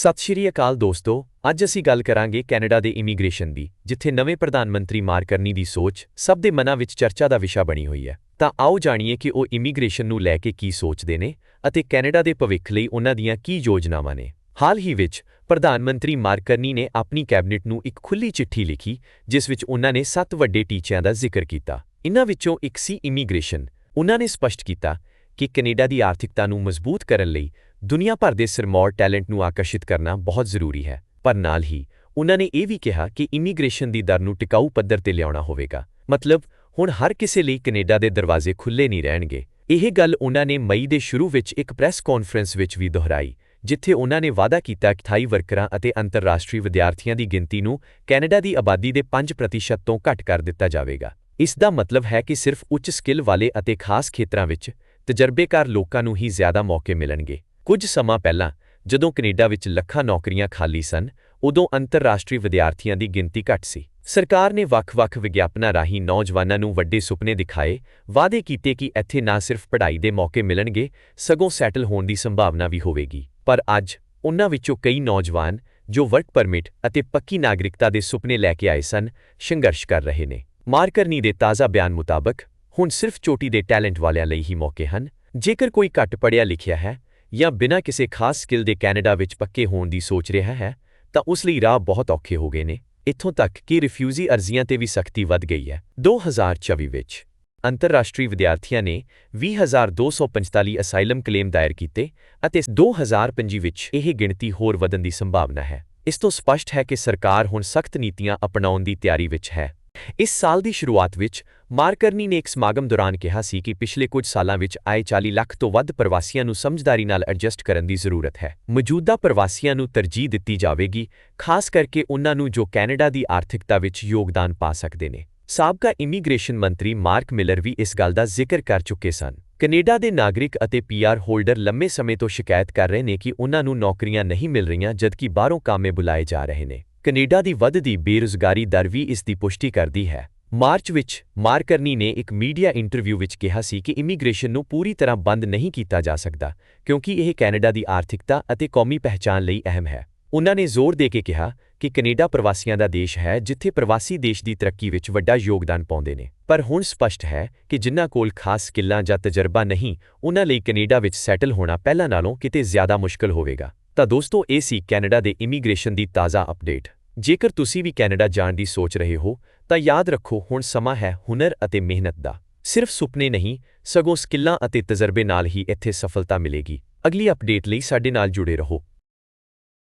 ਸਤਿ ਸ਼੍ਰੀ ਅਕਾਲ ਦੋਸਤੋ, ਅੱਜ ਅਸੀਂ ਗੱਲ ਕਰਾਂਗੇ ਕੈਨੇਡਾ ਦੇ ਇਮੀਗ੍ਰੇਸ਼ਨ ਦੀ, ਜਿੱਥੇ ਨਵੇਂ ਪ੍ਰਧਾਨ ਮੰਤਰੀ ਮਾਰਕਰਨੀ ਦੀ ਸੋਚ, ਸਭ ਦੇ ਮਨਾਂ ਵਿੱਚ ਚਰਚਾ ਦਾ ਵਿਸ਼ਾ ਬਣੀ ਹੋਈ ਹੈ। ਤਾਂ ਆਓ ਜਾਣੀਏ ਕਿ ਉਹ ਇਮੀਗ੍ਰੇਸ਼ਨ ਨੂੰ ਲੈ ਕੇ ਕੀ ਸੋਚਦੇ ਨੇ ਅਤੇ ਕੈਨੇਡਾ ਦੇ ਭਵਿੱਖ ਲਈ ਉਹਨਾਂ ਦੀਆਂ ਕੀ ਯੋਜਨਾਵਾਂ ਨੇ। ਹਾਲ ਹੀ ਵਿੱਚ, ਪ੍ਰਧਾਨ ਮੰਤਰੀ ਮਾਰਕਰਨੀ ਨੇ ਆਪਣੀ ਕੈਬਨਿਟ ਨੂੰ ਇੱਕ ਖੁੱਲੀ ਚਿੱਠੀ ਲਿਖੀ, ਜਿਸ ਵਿੱਚ ਉਹਨਾਂ ਨੇ ਸੱਤ ਵੱਡੇ ਟੀਚਿਆਂ ਦਾ ਜ਼ਿਕਰ ਕੀਤਾ। ਇਨ੍ਹਾਂ ਵਿੱਚੋਂ ਇੱਕ ਸੀ ਇਮੀਗ੍ਰੇਸ਼ਨ। ਉਹਨਾਂ ਨੇ ਸਪਸ਼ਟ ਕੀਤਾ ਕਿ ਕੈਨੇਡਾ ਦੀ ਆਰਥਿਕਤਾ ਨੂੰ ਮਜ਼ਬੂਤ ਕਰਨ ਲਈ ਦੁਨੀਆ ਭਰ ਦੇ ਸਿਰਮੌਰ ਟੈਲੈਂਟ ਨੂੰ ਆਕਰਸ਼ਿਤ ਕਰਨਾ ਬਹੁਤ ਜ਼ਰੂਰੀ ਹੈ। ਪਰ ਨਾਲ ਹੀ, ਉਹਨਾਂ ਨੇ ਇਹ ਵੀ ਕਿਹਾ ਕਿ ਇਮੀਗ੍ਰੇਸ਼ਨ ਦੀ ਦਰ ਨੂੰ ਟਿਕਾਊ ਪੱਧਰ ਤੇ ਲਿਆਉਣਾ ਹੋਵੇਗਾ। ਮਤਲਬ, ਹੁਣ ਹਰ ਕਿਸੇ ਲਈ ਕੈਨੇਡਾ ਦੇ ਦਰਵਾਜ਼ੇ ਖੁੱਲੇ ਨਹੀਂ ਰਹਿਣਗੇ। ਇਹ ਗੱਲ ਉਹਨਾਂ ਨੇ ਮਈ ਦੇ ਸ਼ੁਰੂ ਵਿੱਚ ਇੱਕ ਪ੍ਰੈਸ ਕਾਨਫਰੰਸ ਵਿੱਚ ਵੀ ਦੁਹਰਾਈ, ਜਿੱਥੇ ਉਹਨਾਂ ਨੇ ਵਾਅਦਾ ਕੀਤਾ ਕਿ ਥਾਈ ਵਰਕਰਾਂ ਅਤੇ ਅੰਤਰਰਾਸ਼ਟਰੀ ਵਿਦਿਆਰਥੀਆਂ ਦੀ ਗਿਣਤੀ ਨੂੰ ਕੈਨੇਡਾ ਦੀ ਆਬਾਦੀ ਦੇ 5% ਤੋਂ ਘੱਟ ਕਰ ਦਿੱਤਾ ਜਾਵੇਗਾ। ਇਸ ਦਾ ਮਤਲਬ ਹੈ ਕਿ ਸਿਰਫ ਉੱਚ ਸਕਿੱਲ ਵਾਲੇ ਅਤੇ ਖਾਸ ਖੇਤਰਾਂ ਵਿੱਚ ਤਜਰਬੇਕਾਰ ਲੋਕਾਂ ਨੂੰ ਹੀ ਜ਼ਿਆਦਾ ਮੌਕੇ ਮਿਲਣਗੇ। ਕੁਝ ਸਮਾਂ ਪਹਿਲਾਂ ਜਦੋਂ ਕੈਨੇਡਾ ਵਿੱਚ ਲੱਖਾਂ ਨੌਕਰੀਆਂ ਖਾਲੀ ਸਨ, ਉਦੋਂ ਅੰਤਰਰਾਸ਼ਟਰੀ ਵਿਦਿਆਰਥੀਆਂ ਦੀ ਗਿਣਤੀ ਘੱਟ ਸੀ। ਸਰਕਾਰ ਨੇ ਵੱਖ-ਵੱਖ ਵਿਗਿਆਪਨਾਂ ਰਾਹੀਂ ਨੌਜਵਾਨਾਂ ਨੂੰ ਵੱਡੇ ਸੁਪਨੇ ਦਿਖਾਏ, ਵਾਅਦੇ ਕੀਤੇ ਕਿ ਇੱਥੇ ਨਾ ਸਿਰਫ ਪੜ੍ਹਾਈ ਦੇ ਮੌਕੇ ਮਿਲਣਗੇ, ਸਗੋਂ ਸੈਟਲ ਹੋਣ ਦੀ ਸੰਭਾਵਨਾ ਵੀ ਹੋਵੇਗੀ। ਪਰ ਅੱਜ ਉਨ੍ਹਾਂ ਵਿੱਚੋਂ ਕਈ ਨੌਜਵਾਨ ਜੋ ਵਰਕ ਪਰਮਿਟ ਅਤੇ ਪੱਕੀ ਨਾਗਰਿਕਤਾ ਦੇ ਸੁਪਨੇ ਲੈ ਕੇ ਆਏ ਸਨ, ਸੰਘਰਸ਼ ਕਰ ਰਹੇ ਨੇ। ਮਾਰਕਰਨੀ ਦੇ ਤਾਜ਼ਾ ਬਿਆਨ ਮੁਤਾਬਕ, ਹੁਣ ਸਿਰਫ ਚੋਟੀ ਦੇ ਟੈਲੈਂਟ ਵਾਲਿਆਂ ਲਈ ਹੀ ਮੌਕੇ ਹਨ। ਜੇਕਰ ਕੋਈ ਘੱਟ ਪੜ੍ਹਿਆ ਲਿਖਿਆ ਹੈ ਜਾਂ ਬਿਨਾਂ ਕਿਸੇ ਖਾਸ ਸਕਿੱਲ ਦੇ ਕੈਨੇਡਾ ਵਿੱਚ ਪੱਕੇ ਹੋਣ ਦੀ ਸੋਚ ਰਿਹਾ ਹੈ, ਤਾਂ ਉਸ ਲਈ ਰਾਹ ਬਹੁਤ ਔਖੇ ਹੋ ਗਏ ਨੇ। ਇੱਥੋਂ ਤੱਕ ਕਿ ਰਿਫਿਊਜੀ ਅਰਜ਼ੀਆਂ ਤੇ ਵੀ ਸਖਤੀ ਵੱਧ ਗਈ ਹੈ। 2024 ਵਿੱਚ ਅੰਤਰਰਾਸ਼ਟਰੀ ਵਿਦਿਆਰਥੀਆਂ ਨੇ 20245 ਅਸਾਈਲਮ ਕਲੇਮ ਦਾਇਰ ਕੀਤੇ ਅਤੇ 2025 ਵਿੱਚ ਇਹ ਗਿਣਤੀ ਹੋਰ ਵਧਣ ਦੀ ਸੰਭਾਵਨਾ ਹੈ। ਇਸ ਤੋਂ ਸਪਸ਼ਟ ਹੈ ਕਿ ਸਰਕਾਰ ਹੁਣ ਸਖਤ ਨੀਤੀਆਂ ਅਪਣਾਉਣ ਦੀ ਤਿਆਰੀ ਵਿੱਚ ਹੈ। ਇਸ ਸਾਲ ਦੀ ਸ਼ੁਰੂਆਤ ਵਿੱਚ ਮਾਰਕਰਨੀ ਨੇ ਇੱਕ ਸਮਾਗਮ ਦੌਰਾਨ ਕਿਹਾ ਸੀ ਕਿ ਪਿਛਲੇ ਕੁਝ ਸਾਲਾਂ ਵਿੱਚ ਆਏ 40 ਲੱਖ ਤੋਂ ਵੱਧ ਪ੍ਰਵਾਸੀਆਂ ਨੂੰ ਸਮਝਦਾਰੀ ਨਾਲ ਐਡਜਸਟ ਕਰਨ ਦੀ ਜ਼ਰੂਰਤ ਹੈ। ਮੌਜੂਦਾ ਪ੍ਰਵਾਸੀਆਂ ਨੂੰ ਤਰਜੀਹ ਦਿੱਤੀ ਜਾਵੇਗੀ, ਖਾਸ ਕਰਕੇ ਉਨ੍ਹਾਂ ਨੂੰ ਜੋ ਕੈਨੇਡਾ ਦੀ ਆਰਥਿਕਤਾ ਵਿੱਚ ਯੋਗਦਾਨ ਪਾ ਸਕਦੇ ਨੇ। ਸਾਬਕਾ ਇਮੀਗ੍ਰੇਸ਼ਨ ਮੰਤਰੀ ਮਾਰਕ ਮਿਲਰ ਵੀ ਇਸ ਗੱਲ ਦਾ ਜ਼ਿਕਰ ਕਰ ਚੁੱਕੇ ਸਨ। ਕੈਨੇਡਾ ਦੇ ਨਾਗਰਿਕ ਅਤੇ ਪੀਆਰ ਹੋਲਡਰ ਲੰਮੇ ਸਮੇਂ ਤੋਂ ਸ਼ਿਕਾਇਤ ਕਰ ਰਹੇ ਨੇ ਕਿ ਉਹਨਾਂ ਨੂੰ ਨੌਕਰੀਆਂ ਨਹੀਂ ਮਿਲ ਰਹੀਆਂ ਜਦਕਿ ਬਾਹਰੋਂ ਕਾਮੇ ਬੁਲਾਏ ਜਾ ਰਹੇ ਨੇ। ਕੈਨੇਡਾ ਦੀ ਵੱਧਦੀ ਬੇਰੁਜ਼ਗਾਰੀ ਦਰ ਵੀ ਇਸ ਦੀ ਪੁਸ਼ਟੀ ਕਰਦੀ ਹੈ। ਮਾਰਚ ਵਿੱਚ ਮਾਰਕਰਨੀ ਨੇ ਇੱਕ ਮੀਡੀਆ ਇੰਟਰਵਿਊ ਵਿੱਚ ਕਿਹਾ ਸੀ ਕਿ ਇਮੀਗ੍ਰੇਸ਼ਨ ਨੂੰ ਪੂਰੀ ਤਰ੍ਹਾਂ ਬੰਦ ਨਹੀਂ ਕੀਤਾ ਜਾ ਸਕਦਾ, ਕਿਉਂਕਿ ਇਹ ਕੈਨੇਡਾ ਦੀ ਆਰਥਿਕਤਾ ਅਤੇ ਕੌਮੀ ਪਹਿਚਾਣ ਲਈ ਅਹਿਮ ਹੈ। ਉਨ੍ਹਾਂ ਨੇ ਜ਼ੋਰ ਦੇ ਕੇ ਕਿਹਾ ਕਿ ਕੈਨੇਡਾ ਪ੍ਰਵਾਸੀਆਂ ਦਾ ਦੇਸ਼ ਹੈ ਜਿੱਥੇ ਪ੍ਰਵਾਸੀ ਦੇਸ਼ ਦੀ ਤਰੱਕੀ ਵਿੱਚ ਵੱਡਾ ਯੋਗਦਾਨ ਪਾਉਂਦੇ ਨੇ। ਪਰ ਹੁਣ ਸਪਸ਼ਟ ਹੈ ਕਿ ਜਿਨ੍ਹਾਂ ਕੋਲ ਖਾਸ ਸਕਿੱਲਾਂ ਜਾਂ ਤਜਰਬਾ ਨਹੀਂ ਉਨ੍ਹਾਂ ਲਈ ਕੈਨੇਡਾ ਵਿੱਚ ਸੈਟਲ ਹੋਣਾ ਪਹਿਲਾਂ ਨਾਲੋਂ ਕਿਤੇ ਜ਼ਿਆਦਾ ਮੁਸ਼ਕਲ ਹੋਵੇਗਾ। ਤਾਂ ਦੋਸਤੋ, ਇਹ ਸੀ ਕੈਨੇਡਾ ਦੇ ਇਮੀਗ੍ਰੇਸ਼ਨ ਦੀ ਤਾਜ਼ਾ ਅਪਡੇਟ। ਜੇਕਰ ਤੁਸੀਂ ਵੀ ਕੈਨੇਡਾ ਜਾਣ ਦੀ ਸੋਚ ਰਹੇ ਹੋ, ਤਾਂ ਯਾਦ ਰੱਖੋ ਹੁਣ ਸਮਾਂ ਹੈ ਹੁਨਰ ਅਤੇ ਮਿਹਨਤ ਦਾ। ਸਿਰਫ ਸੁਪਨੇ ਨਹੀਂ, ਸਗੋਂ ਸਕਿੱਲਾਂ ਅਤੇ ਤਜਰਬੇ ਨਾਲ ਹੀ ਇੱਥੇ ਸਫਲਤਾ ਮਿਲੇਗੀ। ਅਗਲੀ ਅਪਡੇਟ ਲਈ ਸਾਡੇ ਨਾਲ ਜੁੜੇ ਰਹੋ।